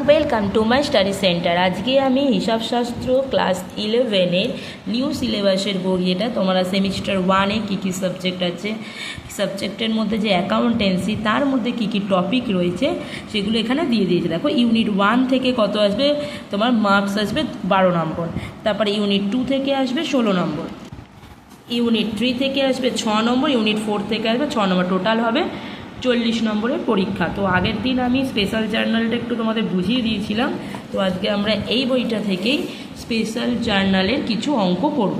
Welcome to my study centre আজকে আমি হিসাবশাস্ত্র class ইলেভেনের নিউ সিলেবাসের বই এটা তোমরা সেমিস্টার ওয়ানে কী কী সাবজেক্ট আছে সাবজেক্টের মধ্যে যে অ্যাকাউন্টেন্সি তার মধ্যে কী কী টপিক রয়েছে, সেগুলো এখানে দিয়ে দিয়েছে। দেখো ইউনিট ওয়ান থেকে কত আসবে? তোমার মার্কস আসবে বারো নম্বর তারপরে ইউনিট টু থেকে আসবে ষোলো নম্বর ইউনিট থ্রি থেকে আসবে ছ নম্বর ইউনিট ফোর থেকে আসবে ছ নম্বর টোটাল হবে চল্লিশ নম্বরের পরীক্ষা। তো আগের দিন আমি স্পেশাল জার্নালটা একটু তোমাদের বুঝিয়ে দিয়েছিলাম। তো আজকে আমরা এই বইটা থেকেই স্পেশাল জার্নালের কিছু অঙ্ক করব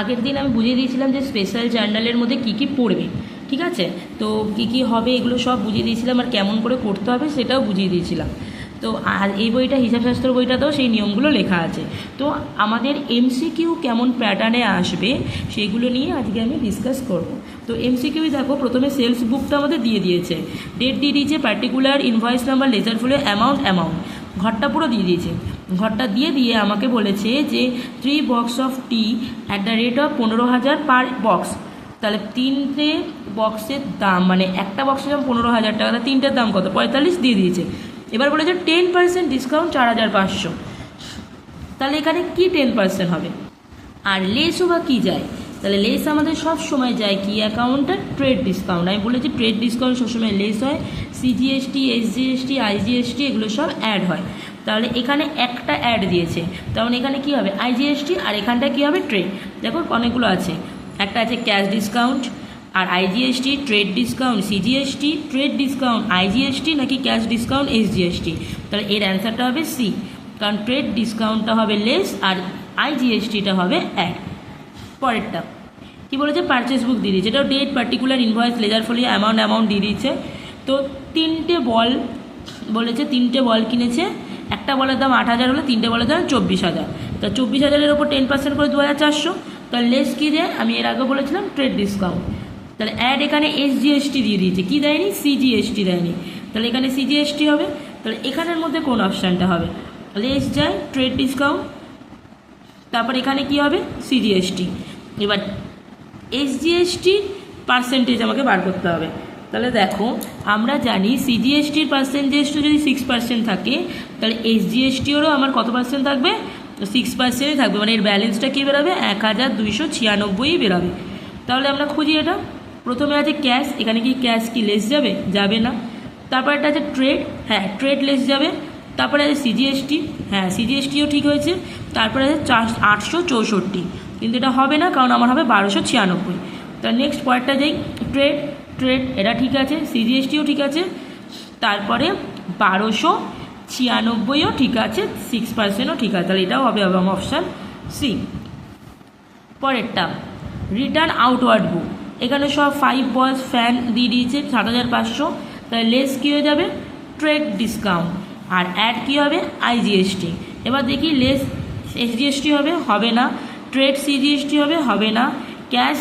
আগের দিন আমি বুঝিয়ে দিয়েছিলাম যে স্পেশাল জার্নালের মধ্যে কি কি পড়বে, ঠিক আছে? তো কি কি হবে এগুলো সব বুঝিয়ে দিয়েছিলাম আর কেমন করে করতে হবে সেটাও বুঝিয়ে দিয়েছিলাম। তো আর এই বইটা হিসাবশাস্ত্র বইটাতেও সেই নিয়মগুলো লেখা আছে। তো আমাদের এমসিকিউ কেমন প্যাটার্নে আসবে, সেগুলো নিয়ে আজকে আমি ডিসকাস করব। তো এমসিকিউ দেখো, প্রথমে সেলস বুকটা আমাদের দিয়ে দিয়েছে। ডেট দিয়ে দিয়েছে particular invoice number ledger folio amount amount ঘরটা পুরো দিয়ে দিয়েছে। ঘরটা দিয়ে দিয়ে আমাকে বলেছে যে three box of tea at the rate of পনেরো হাজার পার বক্স তাহলে তিনটে বক্সের দাম মানে একটা বক্সের দাম পনেরো হাজার টাকা তিনটের দাম কত? পঁয়তাল্লিশ দিয়ে দিয়েছে। এবার বলেছে টেন পার্সেন্ট ডিসকাউন্ট চার হাজার পাঁচশো। তাহলে এখানে কি টেন পার্সেন্ট হবে? আর লেসও বা কী যায়? তাহলে লেস আমাদের সব সময় যায় কি অ্যাকাউন্টে? Trade discount. আমি বলেছি ট্রেড ডিসকাউন্ট সবসময় লেস হয় সিজিএসটি এসজিএসটি আইজিএসটি এগুলো সব অ্যাড হয়। তাহলে এখানে একটা অ্যাড দিয়েছে। তখন এখানে কি হবে? আইজিএসটি আর এখানটা কি হবে? ট্রেড দেখো অনেকগুলো আছে। একটা আছে ক্যাশ ডিসকাউন্ট আর IGST trade discount CGST trade discount IGST নাকি ক্যাশ ডিসকাউন্ট এসজিএসটি তাহলে এর অ্যান্সারটা হবে সি কারণ ট্রেড ডিসকাউন্টটা হবে লেস আর আইজিএসটিটা হবে এক। পরেরটা, কি বলেছে? পারচেস বুক দিয়ে দিয়েছে। এটাও date particular invoice ledger folio amount amount দিয়ে দিয়েছে। তো তিনটে বল বলেছে, তিনটে বল কিনেছে। একটা বলের দাম আট হাজার হলে তিনটে বলের দাম চব্বিশ হাজার। তা চব্বিশ হাজারের ওপর টেন পার্সেন্ট করে দু হাজার চারশো। তাহলে লেস কী দেয় আমি এর আগে বলেছিলাম ট্রেড ডিসকাউন্ট তাহলে অ্যাড এখানে এসজিএসটি দিয়ে দিয়েছে। কী দেয়নি? সিজিএসটি দেয়নি। তাহলে এখানে সিজিএসটি হবে। তাহলে এখানের মধ্যে কোন অপশানটা হবে? লেস যায় ট্রেড ডিসকাউন্ট তারপর এখানে কি হবে? সিজিএসটি এবার এসজিএসটি পার্সেন্টেজ আমাকে বার করতে হবে। তাহলে দেখো, আমরা জানি সিজিএসটির পার্সেন্টেজটা যদি সিক্স পার্সেন্ট থাকে, তাহলে এসজিএসটিরও আমার কত পার্সেন্ট থাকবে? সিক্স পার্সেন্টই থাকবে। মানে এর ব্যালেন্সটা কী বেরোবে? এক হাজার দুইশো ছিয়ানব্বই বেরোবে। তাহলে আমরা খুঁজি এটা। প্রথমে আছে ক্যাশ, এখানে কি ক্যাশ কি লেস যাবে? যাবে না। তারপর একটা আছে ট্রেড হ্যাঁ ট্রেড লেস যাবে। তারপরে আছে সিজিএসটি হ্যাঁ সিজিএসটিও ঠিক হয়েছে। তারপরে আছে চার, আটশো চৌষট্টি। কিন্তু এটা হবে না, কারণ আমার হবে বারোশো ছিয়ানব্বই। তার নেক্সট পয়েন্টটা যাই ট্রেড ট্রেড এটা ঠিক আছে সিজিএসটিও ঠিক আছে। তারপরে বারোশো ছিয়ানব্বইও ঠিক আছে সিক্স পার্সেন্টও ঠিক আছে। তাহলে এটাও হবে অপশান সি পরেরটা রিটার্ন আউটওয়ার্ড বুক এখানে সব ফাইভ বয়স ফ্যান দিয়ে দিয়েছে, সাত হাজার পাঁচশো। তাহলে লেস কী হয়ে যাবে? ট্রেড ডিসকাউন্ট আর অ্যাড কী হবে? আইজিএসটি এবার দেখি লেস এসজিএসটি হবে হবে না। ট্রেড সিজিএসটি হবে হবে না। ক্যাশ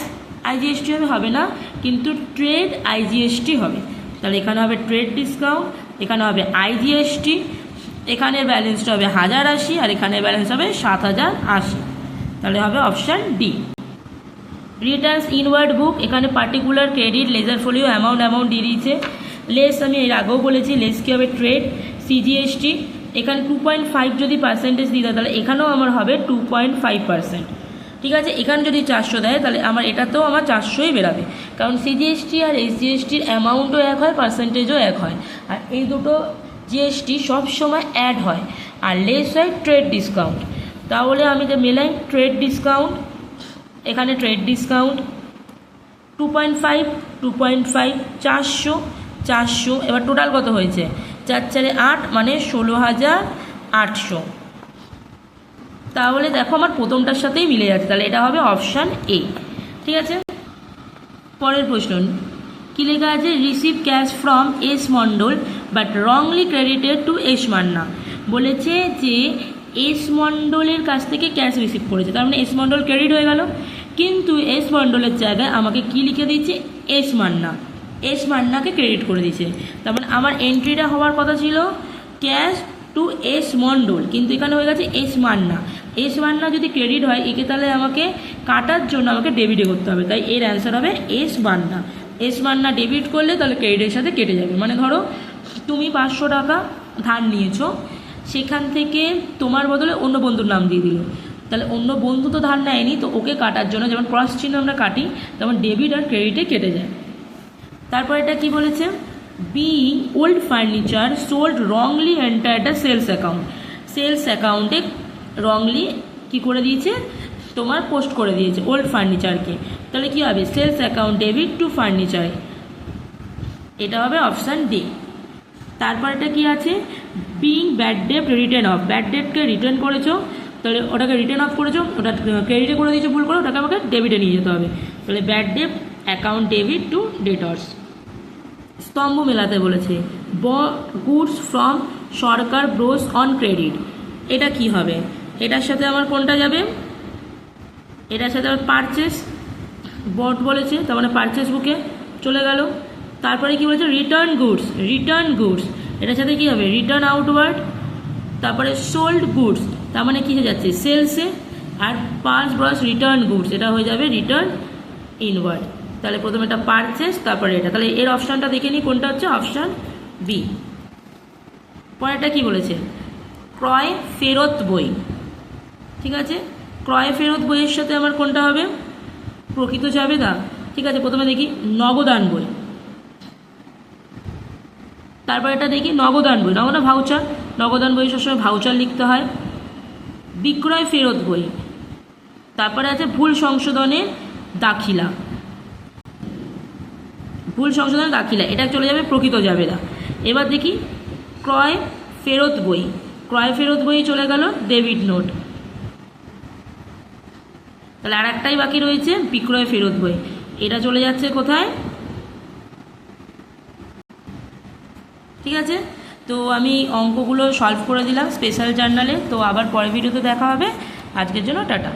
আইজিএসটি হবে হবে না। কিন্তু ট্রেড আইজিএসটি হবে। তাহলে এখানে হবে ট্রেড ডিসকাউন্ট এখানে হবে আইজিএসটি এখানের ব্যালেন্সটা হবে হাজার আশি, আর এখানের ব্যালেন্স হবে সাত হাজার আশি। তাহলে হবে option D returns inward book এখানে particular credit ledger folio amount amount দিয়ে দিয়েছে। লেস আমি এর আগেও বলেছি লেস কী হবে? ট্রেড সিজিএসটি এখানে টু পয়েন্ট ফাইভ যদি পার্সেন্টেজ দিতে তাহলে এখানেও আমার হবে টু পয়েন্ট ফাইভ পার্সেন্ট ঠিক আছে? এখানে যদি চারশো দেয়, তাহলে আমার এটাতেও আমার চারশোই বেরাবে। কারণ সিজিএসটি আর এসজিএসটির অ্যামাউন্টও এক হয় পার্সেন্টেজও এক হয়। আর এই দুটো জিএসটি সব সময় অ্যাড হয়। আর লেস হয় ট্রেড ডিসকাউন্ট তাহলে আমি যে মেলাই ট্রেড ডিসকাউন্ট এখানে trade discount two point five two point five চারশো চারশো, এবার টোটাল কত হয়েছে? চার চারে আট মানে ষোলো হাজার আটশো। তাহলে দেখো আমার প্রথমটার সাথেই মিলে যাচ্ছে, তাহলে এটা হবে অপশান এ ঠিক আছে? পরের প্রশ্ন, কী লেখা আছে? Receive cash from S Mondal but wrongly credited to S Manna বলেছে যে এস মণ্ডলের কাছ থেকে ক্যাশ রিসিভ করেছে, তার মানে এস মণ্ডল ক্রেডিট হয়ে গেল। কিন্তু এস মণ্ডলের জায়গায় আমাকে কি লিখে দিয়েছে? এস মান্না এস মান্নাকে ক্রেডিট করে দিয়েছে। তার মানে আমার এন্ট্রিটা হওয়ার কথা ছিল ক্যাশ টু এস মণ্ডল কিন্তু এখানে হয়ে গেছে এস মান্না এস মান্না যদি ক্রেডিট হয়, একে তাহলে আমাকে কাটার জন্য আমাকে ডেবিটে করতে হবে। তাই এর অ্যান্সার হবে S Manna S Manna debit করলে তাহলে ক্রেডিটের সাথে কেটে যাবে। মানে ধরো, তুমি পাঁচশো টাকা ধার নিয়েছো, সেখান থেকে তোমার বদলে অন্য বন্ধুর নাম দিয়ে দিল। তাহলে অন্য বন্ধু তো ধার নেয়নি, তো ওকে কাটার জন্য যেমন ক্রস চিহ্ন আমরা কাটি, তেমন ডেবিট আর ক্রেডিটে কেটে যায়। তারপর এটা কি বলেছে? Being old furniture sold wrongly enter the sales account sales অ্যাকাউন্টে রংলি কি করে দিয়েছে? তোমার পোস্ট করে দিয়েছে ওল্ড ফার্নিচারকে তাহলে কি হবে? Sales account debit to furniture এটা হবে অপশান ডি তারপর এটা কি আছে? Being bad debt return of bad ডেটকে return করেছ। তাহলে ওটাকে রিটার্ন অফ করেছ, ওটা ক্রেডিটে করে দিয়েছ, ভুল করে, ওটাকে আমাকে ডেবিটে নিয়ে যেতে হবে। তাহলে bad debt account debit to debtors স্তম্ভ মেলাতে বলেছে, ব goods from Sarkar bros on credit এটা কি হবে? এটার সাথে আমার কোনটা যাবে? এটার সাথে আমার পারচেস বট বলেছে, তার মানে পারচেস বুকে চলে গেল। তারপরে কি বলেছে? রিটার্ন গুডস রিটার্ন গুডস এটার সাথে কি হবে? রিটার্ন আউটওয়ার্ড তারপরে সোল্ড গুডস তার মানে কী হয়ে যাচ্ছে? সেলসে আর পাঁচ ব্রাস রিটার্ন গুডস এটা হয়ে যাবে রিটার্ন ইনওয়ার্ড তাহলে প্রথমে এটা পারচেস তারপরে এটা। তাহলে এর অপশানটা দেখে নিই, কোনটা হচ্ছে অপশান বি পরেরটা কি বলেছে? ক্রয় ফেরত বই। ঠিক আছে? ক্রয় ফেরত বইয়ের সাথে আমার কোনটা হবে? প্রকৃত জাবেদা ঠিক আছে, প্রথমে দেখি নগদান বই। তারপর এটা দেখি নগদান বই। নগদান ভাউচার নগদান বই সবসময় ভাউচার লিখতে হয়। বিক্রয় ফেরত বই। তারপরে আছে ভুল সংশোধনের দাখিলা। ভুল সংশোধনের দাখিলা, এটা চলে যাবে প্রকৃত জাবেদা। এবার দেখি, ক্রয় ফেরত বই। ক্রয় ফেরত বই চলে গেল ডেবিট নোট। তাহলে আর একটাই বাকি রয়েছে, বিক্রয় ফেরত বই। এটা চলে যাচ্ছে কোথায়? ঠিক আছে? তো আমি অঙ্কগুলো সলভ করে দিলাম স্পেশাল জার্নালে তো আবার পরের ভিডিওতে দেখা হবে। আজকের জন্য টাটা।